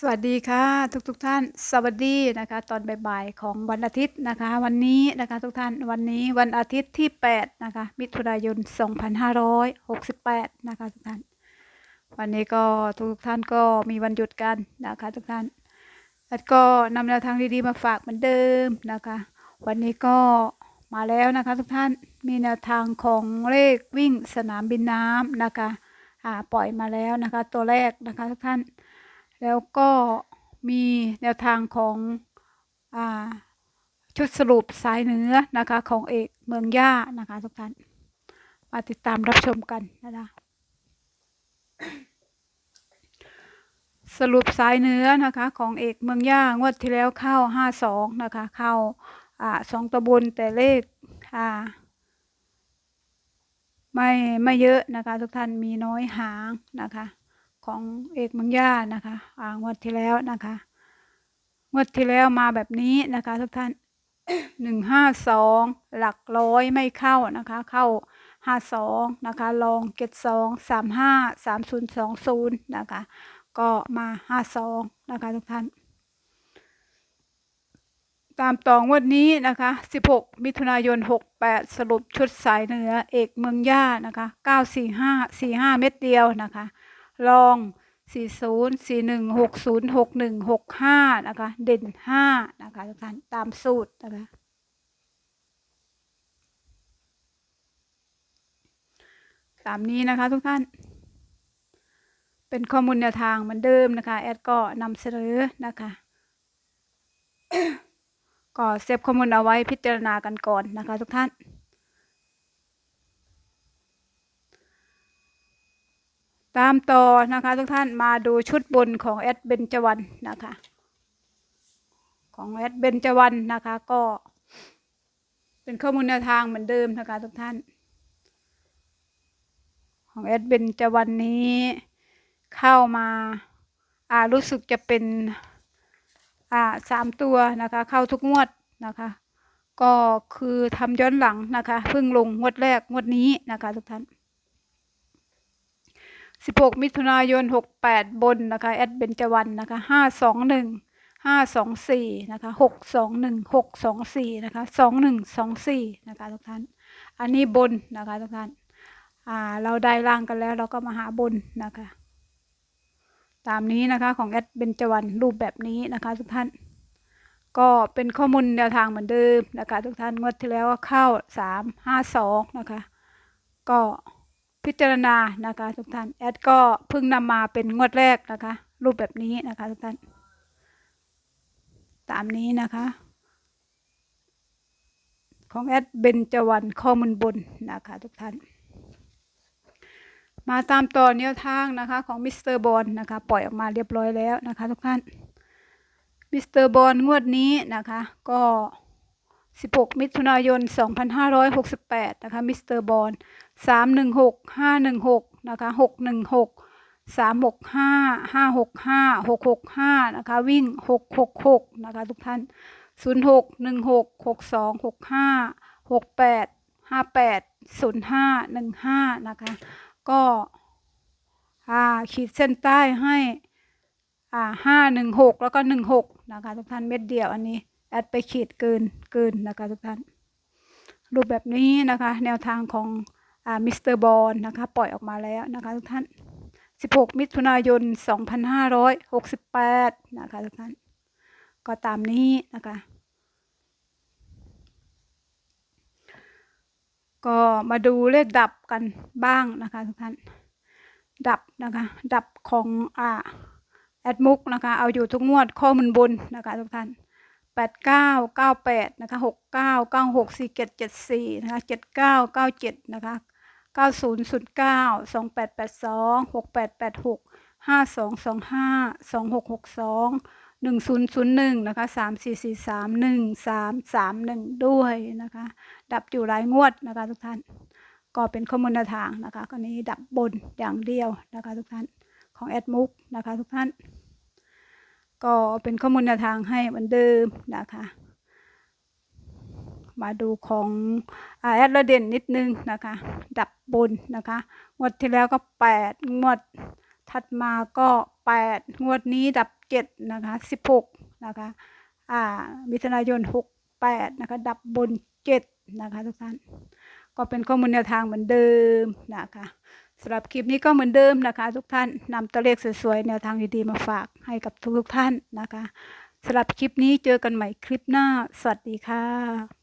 สวัสดีค่ะทุกทุกๆท่าน สวัสดีนะคะ ตอนบ่ายๆของวันอาทิตย์นะคะ วันนี้นะคะทุกท่านวันนี้วันอาทิตย์ที่8นะคะมิถุนายน 2568 นะคะทุกท่าน วันนี้ก็ทุกๆท่านก็มีวันหยุดกันนะคะทุกท่านแล้วก็นำแนวทางดีๆมาฝากเหมือนเดิมนะคะ วันนี้ก็มาแล้วนะคะทุกท่านมีแนวทางของเลขวิ่งสนามบินน้ำนะคะอ่าปล่อยมาแล้วนะคะ ตัวแรกนะคะทุกท่าน แล้วก็มีแนวทางของอชุดสรุปสายเนื้อนะคะของเอกเมืองย่านะคะทุกท่านมาติดตามรับชมกันนะคะสรุปสายเนื้อนะคะของเอกเมืองย่างวดที่แล้วเข้าห้าสองนะคะเข้าอ่าสองตะบนแต่เลขอ่าไม่ไม่เยอะนะคะ ทุกท่านมีน้อยหางนะคะ ของเอกเมืองย่านะคะอ่างวดที่แล้วนะคะ งวดที่แล้วมาแบบนี้นะคะ ทุกท่านหนึ่งห้าสองหลักร้อยไม่เข้านะคะ เข้าห้าสองนะคะลองเจ็ดสองสามห้าสามศูนย์สองศูนย์นะคะ ก็มาห้าสองนะคะทุกท่าน ตามต่องวดนี้นะคะ16มิถุนายน68สรุปชุดสายเหนือเอกเมืองย่านะคะ945 45เม็ดเดียวนะคะ ลอง 40 41 60 61 65 นะคะ เด่น 5 นะคะทุกท่านตามสูตรนะคะตามนี้นะคะทุกท่าน เป็นข้อมูลแนวทางเหมือนเดิมนะคะ แอดก็นำเสนอนะคะก็เซฟข้อมูลเอาไว้พิจารณากันก่อนนะคะทุกท่าน ตามต่อนะคะทุกท่านมาดูชุดบนของแอดเบนจวันนะคะ ของแอดเบนจวันนะคะ ก็เป็นข้อมูลแนวทางเหมือนเดิมนะคะทุกท่าน ของแอดเบนจวันนี้เข้ามาอ่ารู้สึกจะเป็นอ่าสามตัวนะคะ เข้าทุกงวดนะคะ ก็คือทำย้อนหลังนะคะเพิ่งลงงวดแรกงวดนี้นะคะทุกท่าน 16 มิถุนายน 68 บนนะคะแอดเบนจวันนะคะ 521 524 นะคะ 621 624 นะคะ 2124 นะคะทุกท่าน อันนี้บนนะคะทุกท่าน อ่า เราได้ล่างกันแล้วเราก็มาหาบนนะคะ ตามนี้นะคะของแอดเบนจวันรูปแบบนี้นะคะทุกท่าน ก็เป็นข้อมูลแนวทางเหมือนเดิมนะคะทุกท่าน งวดที่แล้วก็เข้าสามห้าสองนะคะ ก็ พิจารณานะคะทุกท่านแอดก็เพิ่งนำมาเป็นงวดแรกนะคะ รูปแบบนี้นะคะทุกท่าน ตามนี้นะคะ ของแอดเบนจวันข้อมูลบนนะคะทุกท่าน มาตามต่อแนวทางนะคะของมิสเตอร์บอลนะคะปล่อยออกมาเรียบร้อยแล้วนะคะทุกท่านมิสเตอร์บอลงวดนี้นะคะก็ 16 มิถุนายน 2568 นะคะ มิสเตอร์บอล316 516 นะคะ 616 365 565 665 นะคะ วิ่ง 666 นะคะ ทุกท่าน 06 16 62 65 68 58 05 15 นะคะ ก็ขีดเส้นใต้ให้อ่าห้าหนึ่งหกแล้วก็หนึ่งหกนะคะ ทุกท่านเม็ดเดียวอันนี้ แอดไปขีดเกินเกินนะคะทุกท่านรูปแบบนี้นะคะ แนวทางของมิสเตอร์บอลนะคะ ปล่อยออกมาแล้วนะคะทุกท่าน 16 มิถุนายน 2568 นะคะทุกท่าน ก็ตามนี้นะคะ ก็มาดูเลขดับกันบ้างนะคะทุกท่าน ดับนะคะ ดับของอ่าแอดมุกนะคะ เอาอยู่ทุกงวดข้อมูลบนนะคะทุกท่าน แปดเก้าเก้าแปดนะคะหกเก้าเก้าหกสี่เจ็ดเจ็ดสี่นะคะเจ็ดเก้าเก้าเจ็ดนะคะเก้าศูนย์ศูนย์เก้าสองแปดแปดสองหกแปดแปดหกห้าสองสองห้าสองหกหกสองหนึ่งศูนย์ศูนย์หนึ่งนะคะสามสี่สี่สามหนึ่งสามสามหนึ่งด้วยนะคะ ดับอยู่หลายงวดนะคะทุกท่าน ก็เป็นข้อมูลแนวทางนะคะก็นี้ดับบนอย่างเดียวนะคะทุกท่านของแอดมุกนะคะทุกท่าน ก็เป็นข้อมูลแนวทางให้เหมือนเดิมนะคะ มาดูของอแอดระเด่นนิดนึงนะคะ ดับบนนะคะงวดที่แล้วก็แปดงวดถัดมาก็แปดงวดนี้ดับเจ็ดนะคะสิบหกนะคะอ่ามิถุนายนหกแปดนะคะ ดับบนเจ็ดนะคะทุกท่าน ก็เป็นข้อมูลแนวทางเหมือนเดิมนะคะ สำหรับคลิปนี้ก็เหมือนเดิมนะคะ ทุกท่านนำตัวเลขสวยๆแนวทางดีๆมาฝากให้กับทุกๆท่านนะคะสำหรับคลิปนี้เจอกันใหม่คลิปหน้า สวัสดีค่ะ